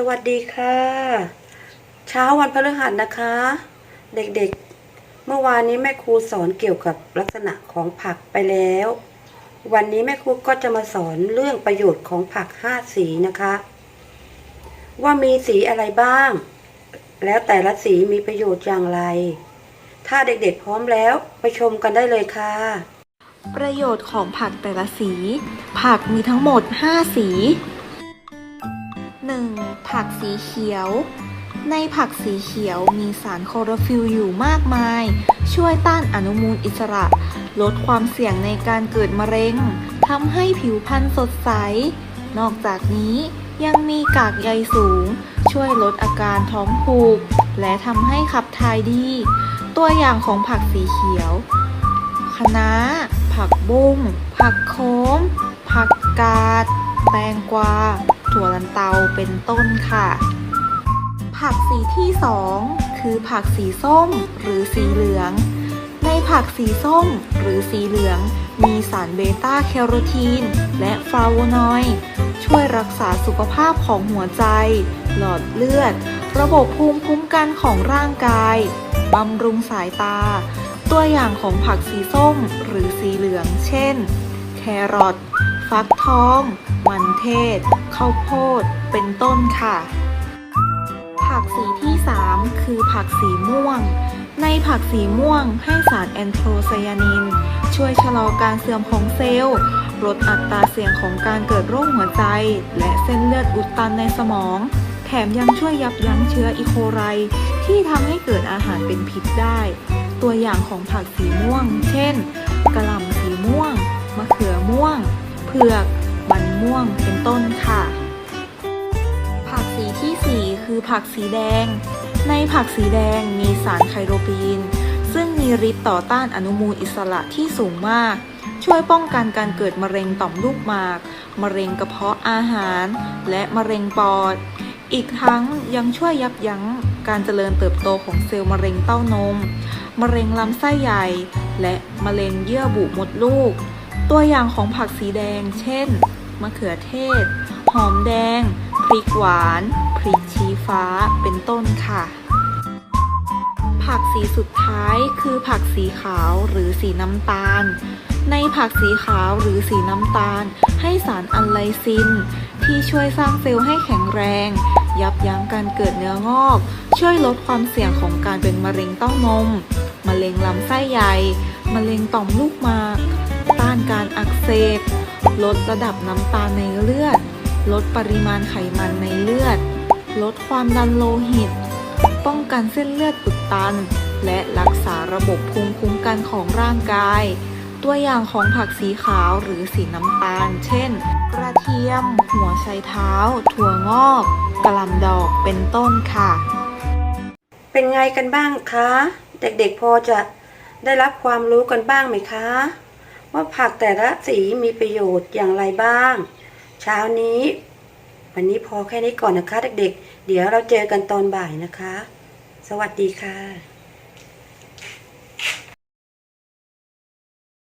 สวัสดีค่ะ เช้าวันพฤหัสนะคะ เด็กๆ เมื่อวานนี้แม่ครูสอนเกี่ยวกับลักษณะของผักไปแล้ว วันนี้แม่ครูก็จะมาสอนเรื่องประโยชน์ของผักห้าสีนะคะ ว่ามีสีอะไรบ้าง แล้วแต่ละสีมีประโยชน์อย่างไร ถ้าเด็กๆพร้อมแล้วไปชมกันได้เลยค่ะ ประโยชน์ของผักแต่ละสี ผักมีทั้งหมด 5 สี ผักสีเขียว ในผักสีเขียวมีสารโคลอโรฟิลล์อยู่มากมาย ช่วยต้านอนุมูลอิสระ ลดความเสี่ยงในการเกิดมะเร็งทำให้ผิวพรรณสดใส นอกจากนี้ยังมีกากใยสูง ช่วยลดอาการท้องผูก และทำให้ขับถ่ายดี ตัวอย่างของผักสีเขียวคะน้า ผักบุ้ง ผักโค้มผักกาด แตงกวา ถั่วลันเตาเป็นต้นค่ะ ผักสีที่สองคือผักสีส้มหรือสีเหลือง ในผักสีส้มหรือสีเหลือง มีสารเบต้าแคโรทีน และฟลาโวนอยด์ช่วยรักษาสุขภาพของหัวใจ หลอดเลือด ระบบภูมิคุ้มกันของร่างกาย บำรุงสายตา ตัวอย่างของผักสีส้มหรือสีเหลือง เช่น แครอท ฟักทอง มันเทศ ข้าวโพด เป็นต้นค่ะ ผักสีที่ 3 คือผักสีม่วง ในผักสีม่วงให้สารแอนโทไซยานิน ช่วยชะลอการเสื่อมของเซลล์ ลดอัตราเสี่ยงของการเกิดโรคหัวใจ และเส้นเลือดอุดตันในสมอง แถมยังช่วยยับยั้งเชื้ออีโคไร ที่ทำให้เกิดอาหารเป็นพิษได้ ตัวอย่างของผักสีม่วง เช่น ผือกมันม่วงเป็นต้นค่ะ ผักสีที่ 4 คือผักสีแดง ในผักสีแดงมีสารไคโรปีน ซึ่งมีฤทธิ์ต่อต้านอนุมูลอิสระที่สูงมาก ช่วยป้องกันการเกิดมะเร็งต่อมลูกหมาก มะเร็งกระเพาะอาหาร และมะเร็งปอด อีกทั้งยังช่วยยับยั้งการเจริญเติบโตของเซลล์มะเร็งเต้านม มะเร็งลำไส้ใหญ่ และมะเร็งเยื่อบุมดลูก ตัวอย่างของผักสีแดง เช่น มะเขือเทศ หอมแดง พริกหวาน พริกชี้ฟ้า เป็นต้นค่ะ ผักสีสุดท้ายคือผักสีขาวหรือสีน้ำตาล ในผักสีขาวหรือสีน้ำตาล ให้สารอัลไลซิน ที่ช่วยสร้างเซลล์ให้แข็งแรง ยับยั้งการเกิดเนื้องอก ช่วยลดความเสี่ยงของการเป็นมะเร็งเต้านม มะเร็งลำไส้ใหญ่ มะเร็งต่อมลูกหมาก ต้านการอักเสบ ลดระดับน้ำตาลในเลือด ลดปริมาณไขมันในเลือด ลดความดันโลหิต ป้องกันเส้นเลือดอุดตัน และรักษาระบบภูมิคุ้มกันของร่างกาย ตัวอย่างของผักสีขาวหรือสีน้ำตาล เช่น กระเทียม หัวไชเท้า ถั่วงอกกระหล่ำดอกเป็นต้นค่ะ เป็นไงกันบ้างคะ เด็กๆพอจะได้รับความรู้กันบ้างไหมคะ ว่าผักแต่ละสีมีประโยชน์อย่างไรบ้าง เช้านี้ วันนี้พอแค่นี้ก่อนนะคะเด็กๆ เดี๋ยวเราเจอกันตอนบ่ายนะคะ สวัสดีค่ะ